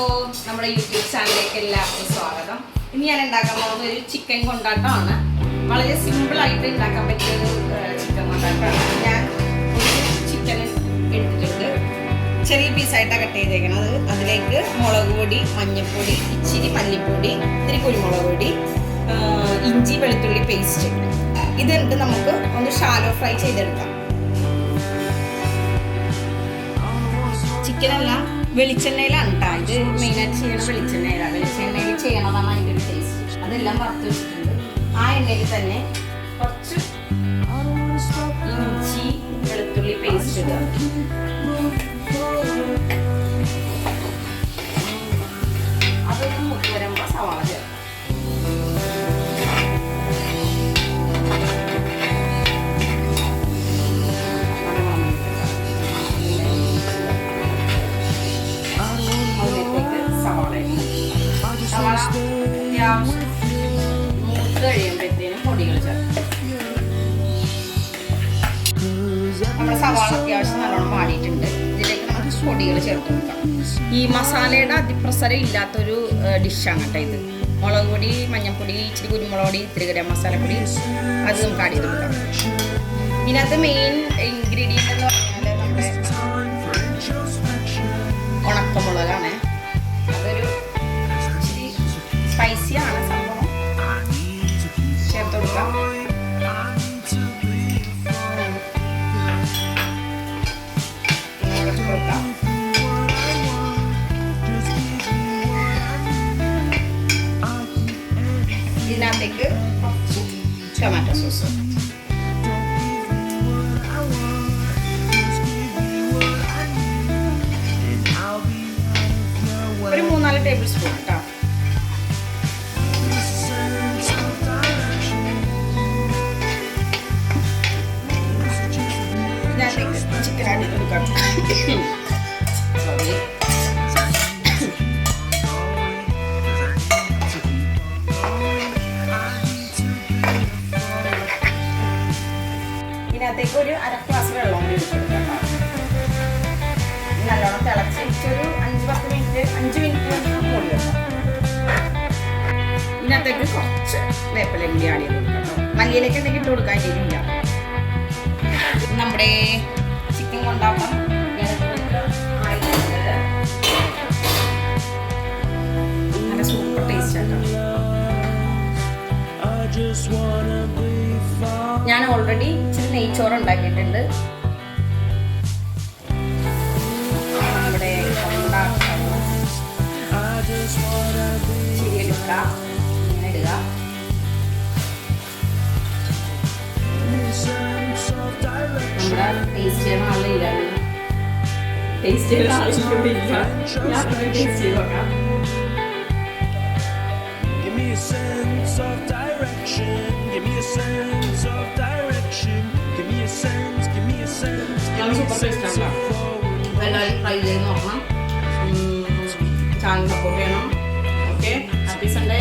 നമ്മുടെ യൂട്യൂബ് ചാനലിലേക്ക് എല്ലാവർക്കും സ്വാഗതം. ഇന്ന് ഞാൻ ഉണ്ടാക്കാൻ പോകുന്നത് ഒരു ചിക്കൻ കൊണ്ടാട്ടമാണ്. വളരെ സിമ്പിൾ ആയിട്ട് ഉണ്ടാക്കാൻ പറ്റിയ ഒരു ചിക്കൻ കൊണ്ടാട്ടമാണ്. ഞാൻ ചിക്കൻ എടുത്തിട്ടുണ്ട്. ചെറിയ പീസായിട്ടാണ് കട്ട് ചെയ്തേക്കുന്നത് അതിലേക്ക് മുളക് പൊടി മഞ്ഞൾപ്പൊടി ഇച്ചിരി മല്ലിപ്പൊടി ഇത്തിരി കുരുമുളക് പൊടി ഇഞ്ചി വെളുത്തുള്ളി പേസ്റ്റ് ഇതെന്ത് നമുക്ക് ഒന്ന് ഷാലോ ഫ്രൈ ചെയ്തെടുക്കാം. ചിക്കനെല്ലാം വെളിച്ചെണ്ണയിലാണ് കേട്ടോ ഇത് മെയിനായിട്ട് ചെയ്യണത് വെളിച്ചെണ്ണയിലാണ്. വെളിച്ചെണ്ണയിൽ ചെയ്യണതാണ് അതിന്റെ ഒരു ടേസ്റ്റ് അതെല്ലാം വറുത്ത് വെച്ചിട്ടുണ്ട്. ആ എണ്ണയിൽ തന്നെ കുറച്ച് ഇഞ്ചി വെളുത്തുള്ളി പേസ്റ്റ് ഇടുക. അത്യാവശ്യം മൂത്ത് കഴിയുമ്പോഴത്തേനും പൊടികൾ ചേർക്കും നമ്മുടെ സവാള അത്യാവശ്യം നല്ലോണം മാടിയിട്ടുണ്ട് ഇതിലേക്ക് നമുക്ക് പൊടികൾ ചേർത്ത് കൊടുക്കാം. ഈ മസാലയുടെ അതിപ്രസരം ഇല്ലാത്തൊരു ഡിഷാണ് കേട്ടോ ഇത്. മുളക് പൊടി മഞ്ഞൾപ്പൊടി ഇച്ചിരി കുരുമുളക് പൊടി ഇത്തിരി ഗരം മസാലപ്പൊടി അത് നമുക്ക് ആഡ് ചെയ്ത് കൊടുക്കാം. ഇതിനകത്ത് മെയിൻ ഇൻഗ്രീഡിയന്റ് എന്ന് പറഞ്ഞാൽ ഇതിനകത്തേക്ക് കുറച്ച് ടൊമാറ്റോ സോസ്. ഒരു മൂന്നാൽ ടേബിൾ സ്പൂൺ കേട്ടോ ചിക്കൻ ആഡ് കൊടുക്കാം. ഇതിനകത്തേക്ക് ഒരു അര ഗ്ലാസ് വെള്ളം കൂടി ഒഴിച്ച് കൊടുക്കാം കേട്ടോ നല്ലോണം തിളച്ചൊരു അഞ്ച് പത്ത് മിനിറ്റ് അഞ്ച് മിനിറ്റ് മൂടി വെക്കാം. ഇതിനകത്തേക്ക് കുറച്ച് വേപ്പില കൂടി കേട്ടോ. മല്ലിയിലേക്ക് എന്തെങ്കിലും ഇട്ട് കൊടുക്കാൻ ഇല്ല നമ്മുടെ chicken kondattam I just wanna be. ഞാൻ ഓൾറെഡി ഇച്ചിരി നെയ്ച്ചോറ് ഉണ്ടാക്കിയിട്ടുണ്ട്. ഇച്ചിരി എടുക്കുക ഇങ്ങനെ ഇടുക. നമ്മുടെ ടേസ്റ്റ് ചെയ്യുന്ന ആളില്ല ടേസ്റ്റ് ആളില്ല ഞാൻ ടേസ്റ്റ് ചെയ്ത് നോക്കാം a സൂപ്പർ forward. അപ്പോൾ എല്ലാവരും ട്രൈ ചെയ്ത് നോക്കണം ചാനൽ സപ്പോർട്ട് ചെയ്യണം ഓക്കെ ഹാപ്പി സൺഡേ